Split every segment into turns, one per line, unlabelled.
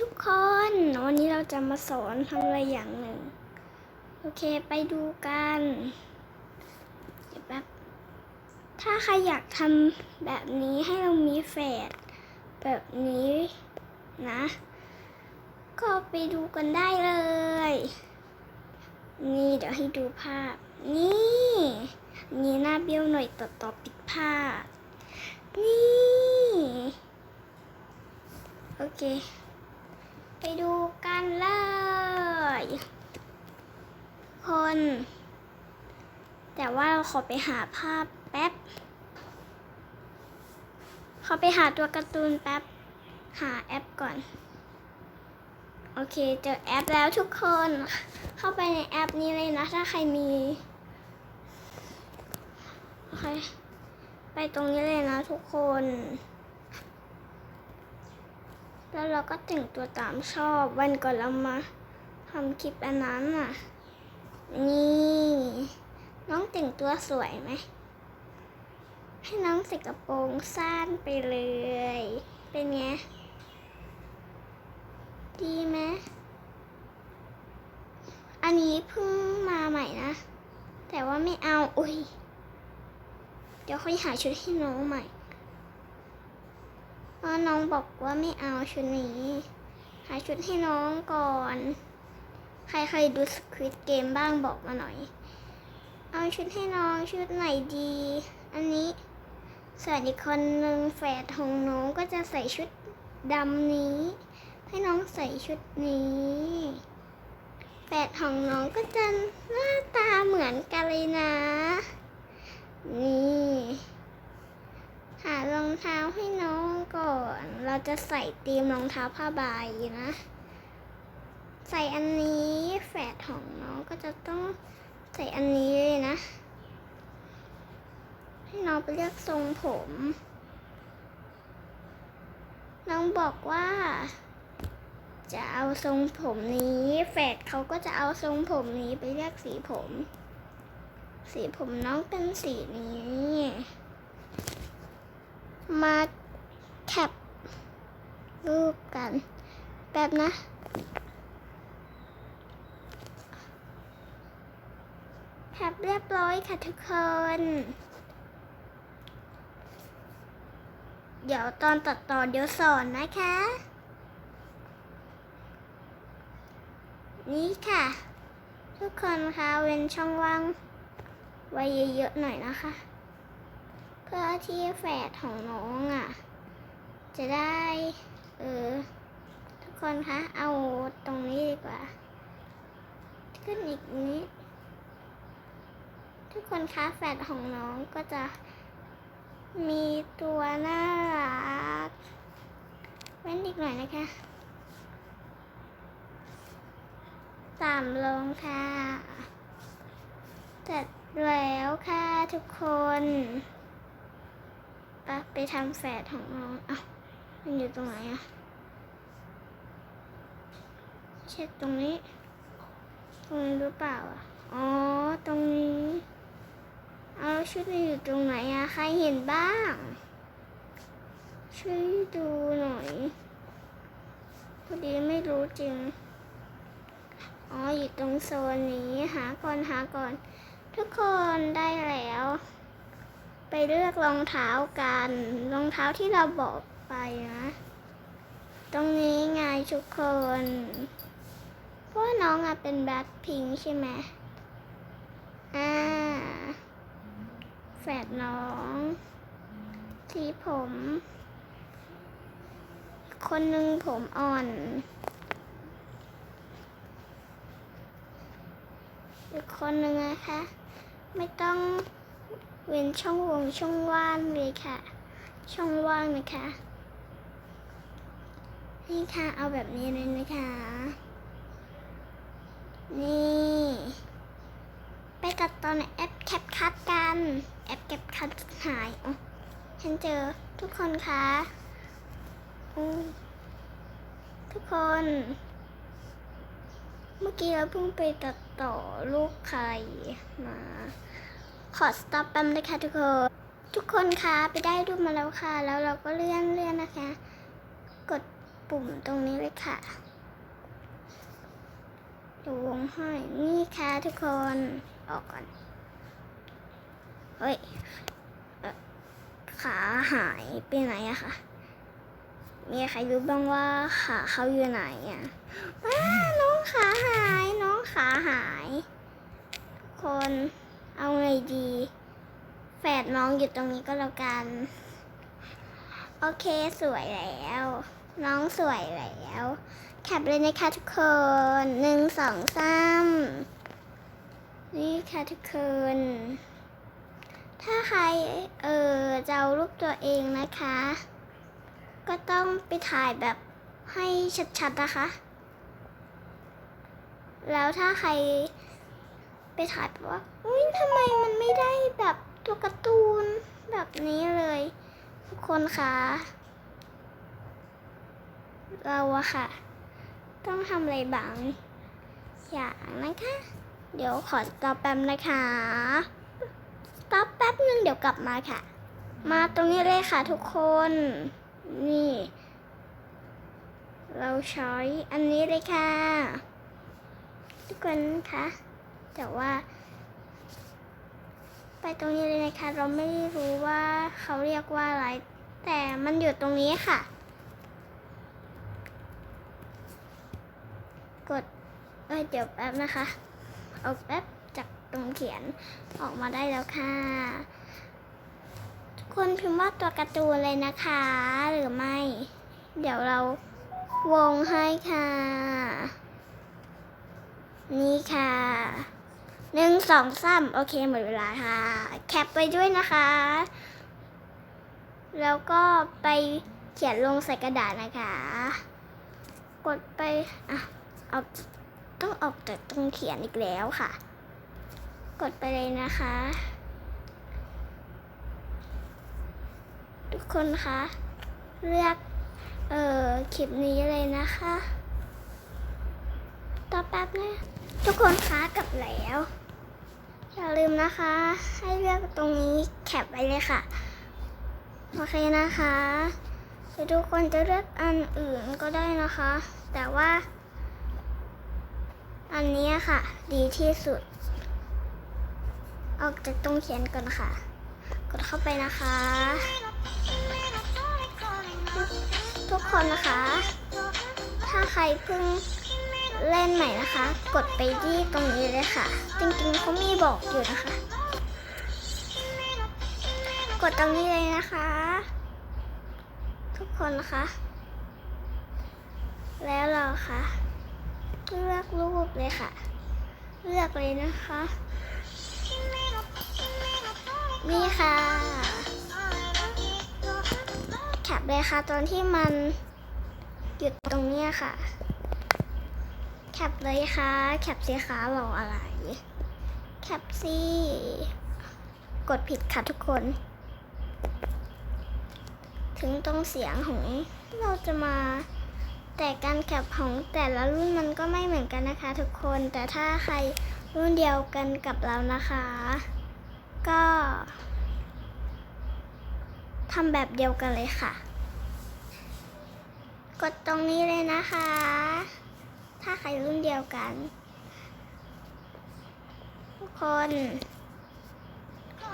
ทุกคน วันนี้เราจะมาสอนทำอะไรอย่างหนึ่ง โอเคไปดูกันเดี๋ยวแป๊บถ้าใครอยากทำแบบนี้ให้เรามีแฝดแบบนี้นะ ก็ไปดูกันได้เลย นี่เดี๋ยวให้ดูภาพ นี่นี่หน้าเบี้ยวหน่อยต่อต่อปิดภาพ นี่ โอเค ไปดูกันเลย คน แต่ว่าเราขอไปหาภาพแป๊บ ขอไปหาตัวการ์ตูนแป๊บ หาแอปก่อน โอเค เจอแอปแล้วทุกคน เข้าไปในแอปนี้เลยนะ ถ้าใครมี โอเค ไปตรงนี้เลยนะทุกคน แล้วเราก็แต่งตัวตามชอบวันก่อนเรามาทำคลิปอันนั้นน่ะ นี่ น้องแต่งตัวสวยไหม ให้น้องใส่กระโปรงสั้นไปเลย เป็นไง ดีไหมอันนี้เพิ่งมาใหม่นะ แต่ว่าไม่เอา อุ้ย เดี๋ยวค่อยหาชุดให้น้องใหม่ พราะน้องบอกว่าไม่เอาชุดนี้หาชุดให้น้องก่อน ใครเคยดูสควิตเกมบ้างบอกมาหน่อย เอาชุดให้น้องชุดไหนดี อันนี้ส่วนอีกคนหนึ่งแฝดของน้องก็จะใส่ชุดดำนี้ ให้น้องใส่ชุดนี้แฝดของน้องก็จะหน้าตาเหมือนกันเลยนะ นี่ หารองเท้าให้น้องก่อน เราจะใส่ตีมรองเท้าผ้าใบนะ ใส่อันนี้แฝดของน้องก็จะต้องใส่อันนี้เลยนะ ให้น้องไปเลือกทรงผม น้องบอกว่า จะเอาทรงผมนี้แฝดเขาก็จะเอาทรงผมนี้ไปเลือกสีผม สีผมน้องเป็นสีนี้ มาแคปรูปกันแป๊บนะ แคปเรียบร้อยค่ะทุกคน เดี๋ยวตอนตัดต่อเดี๋ยวสอนนะคะ นี่ค่ะ ทุกคนคะเว้นช่องว่างไว้เยอะๆหน่อยนะคะ พื่อที่แฝดของน้องอะ จะได้ เออ ทุกคนคะ เอาตรงนี้ดีกว่า ขึ้นอีกนิด ทุกคนคะแฝดของน้องก็จะมีตัวน่ารัก เว้นอีกหน่อยนะคะตามลงค่ะเสร็จแล้วค่ะทุกคน ไปไปทำแฝดของน้องเอ้ามันอยู่ตรงไหนอะเช็ดตรงนี้ ตรงนี้หรือเปล่าอะอ๋อ ตรงนี้ เอาวชุดมันอยู่ตรงไหนอะใครเห็นบ้าง ช่วยดูหน่อย พอดีไม่รู้จริง อ๋อ อยู่ตรงโซนนี้ หาก่อนหาก่อน ทุกคนได้แล้ว ไปเลือกรองเท้ากัน รองเท้าที่เราบอกไปนะ ตรงนี้ไงทุกคนเพราะว่าน้องอะเป็นแบล็คพิงใช่ไหมอ่าแฝดน้อง สีผม คนหนึ่งผมอ่อน อีกคนหนึ่งนะคะ ไม่ต้อง เว้นช่องวงช่องว่างเลยค่ะ ช่องว่างนะคะ นี่ค่ะเอาแบบนี้เลยนะคะ นี่ ไปตัดตอนแอปแคปคัดกัน แอปแคปคัดหายอ๋อฉันเจอทุกคนคะทุกคน เมื่อกี้เราเพิ่งไปตัดต่อลูกไข่มา ขอสต็อปแป๊บนะคะทุกคน ทุกคนคะไปได้รูปมาแล้วค่ะ แล้วเราก็เลื่อนเลื่อนนะคะ กดปุ่มตรงนี้เลยค่ะดูวงห้ยนี่ค่ะทุกคนออกก่อนเฮ้ยขาหายไปไหนอะคะมีใครรู้บ้างว่าขาเขาอยู่ไหนอะว้าน้องขาหาย น้องขาหาย คน เอาไงดี แฝดน้องอยู่ตรงนี้ก็แล้วกัน โอเคสวยแล้ว น้องสวยแล้วแคปเลยนะคะทุกคนหนึ่งสองสามนี่ค่ะทุกคนถ้าใครเออจะเอารูปตัวเองนะคะ ก็ต้องไปถ่ายแบบให้ชัดๆนะคะ แล้วถ้าใคร ไปถ่ายแบบว่าอุ้ยทำไมมันไม่ได้แบบตัวการ์ตูนแบบนี้เลย ทุกคนคะเราอะค่ะ ต้องทำอะไรบางอย่างนะคะ เดี๋ยวขอตอปแป๊บนะคะตอปแป๊บนึงเดี๋ยวกลับมาค่ะ มาตรงนี้เลยค่ะทุกคน นี่ เราใช้อันนี้เลยค่ะ ทุกคนคะ แต่ว่า ไปตรงนี้เลยนะคะ เราไม่รู้ว่าเขาเรียกว่าอะไร แต่มันอยู่ตรงนี้ค่ะ กดเอ้ยเดี๋ยวแป๊บนะคะ เอาแป๊บจากตรงเขียนออกมาได้แล้วค่ะทุกคนพิมพ์ว่าตัวการ์ตูนเลยนะคะ หรือไม่ เดี๋ยวเราวงให้ค่ะ นี่ค่ะ หนึ่งสองสามโอเคหมดเวลาค่ะ แคปไปด้วยนะคะ แล้วก็ไปเขียนลงใส่กระดาษนะคะ กดไปอะเอาต้องออกจากตรงเขียนอีกแล้วค่ะ กดไปเลยนะคะ ทุกคนคะเลือกเอ่อคลิปนี้เลยนะคะ ต่อแป๊บนะ ทุกคนคะกลับแล้ว ลืมนะคะ ให้เลือกตรงนี้แคปไว้เลยค่ะ โอเคนะคะหรือทุกคนจะเลือกอันอื่นก็ได้นะคะ แต่ว่า อันนี้ค่ะ ดีที่สุด ออกจากตรงเขียนก่อนค่ะ กดเข้าไปนะคะ ทุกคนนะคะ ถ้าใครเพิ่ง เล่นใหม่นะคะ กดไปที่ตรงนี้เลยค่ะ จริงๆเขามีบอกอยู่นะคะ กดตรงนี้เลยนะคะ ทุกคนนะคะ แล้วเราค่ะ เลือกรูปเลยค่ะ เลือกเลยนะคะ นี่ค่ะแคปเลยค่ะตอนที่มันหยุดตรงเนี้ยค่ะ ปเลยค่ะ แคปสีขารออะไร แคปสิกดผิดค่ะทุกคน ถึงตรงเสียงของเราจะมา แต่การแคปของแต่ละรุ่นมันก็ไม่เหมือนกันนะคะ ทุกคน แต่ถ้าใครรุ่นเดียวกันกับเรานะคะ ก็ทำแบบเดียวกันเลยค่ะ กดตรงนี้เลยนะคะ ถ้าใครรุ่นเดียวกัน ทุกคน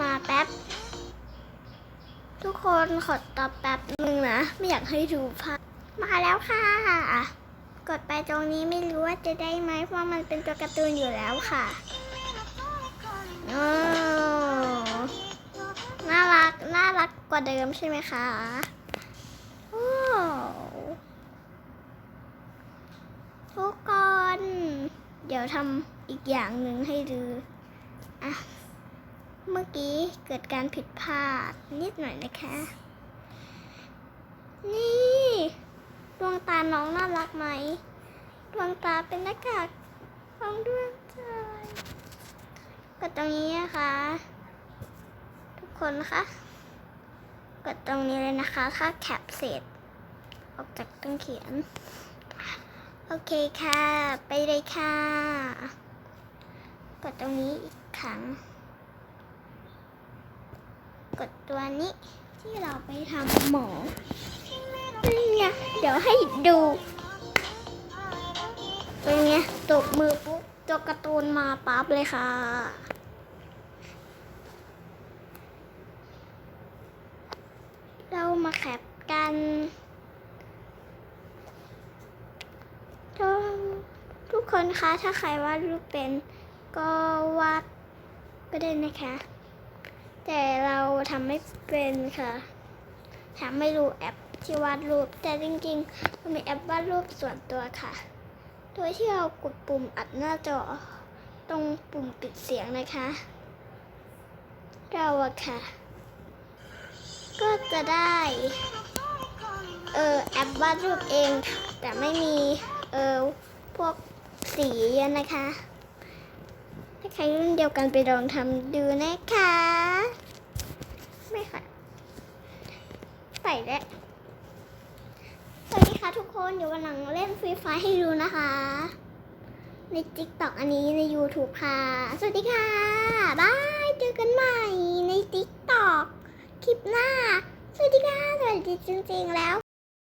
มาแป๊บ ทุกคนขอตอบแป๊บหนึ่งนะ ไม่อยากให้ดูภาพมาแล้วค่ะ กดไปตรงนี้ไม่รู้ว่าจะได้ไหมเพราะมันเป็นตัวการ์ตูนอยู่แล้วค่ะโอ้น่ารัก น่ารักกว่าเดิมใช่ไหมคะโอ้ทุกคน เดี๋ยวทำอีกอย่างหนึ่งให้ดูอะเมื่อกี้เกิดการผิดพลาดนิดหน่อยนะคะ นี่ดวงตาน้องน่ารักไหมดวงตาเป็นหน้ากากของดวงใจกดตรงนี้นะคะ ทุกคนคะกดตรงนี้เลยนะคะ ถ้าแคปเสร็จ ออกจากตรงเขียน โอเคค่ะ ไปเลยค่ะ กดตรงนี้อีกครั้ง กดตัวนี้ที่เราไปทำหมอนี่ไงเดี๋ยวให้ดูเป็นไงตบมือปุ๊บตัวการ์ตูนมาปั๊บเลยค่ะ เรามาแคปกันก็ทุก คนคะ ถ้าใครวาดรูปเป็นก็วาดก็ได้นะคะ แต่เราทำไม่เป็นค่ะทำไม่รู้แอปที่วาดรูป แต่จริงๆมันมีแอปวาดรูปส่วนตัวค่ะ โดยที่เรากดปุ่มอัดหน้าจอตรงปุ่มปิดเสียงนะคะ เราอะค่ะ ก็จะได้ เออแอปวาดรูปเองค่ะแต่ไม่มีเออพวก สีนะคะ ถ้าใครรุ่นเดียวกันไปลองทำดูนะคะ ไม่ค่ะ ใส่แล้วสวัสดีค่ะทุกคนเดี๋ยววันหลังเล่นฟรีไฟให้ดูนะคะ ใน TikTok อันนี้ใน YouTube ค่ะ สวัสดีค่ะ บาย เจอกันใหม่ใน TikTok คลิปหน้า สวัสดีค่ะ สวัสดีจริงๆแล้ว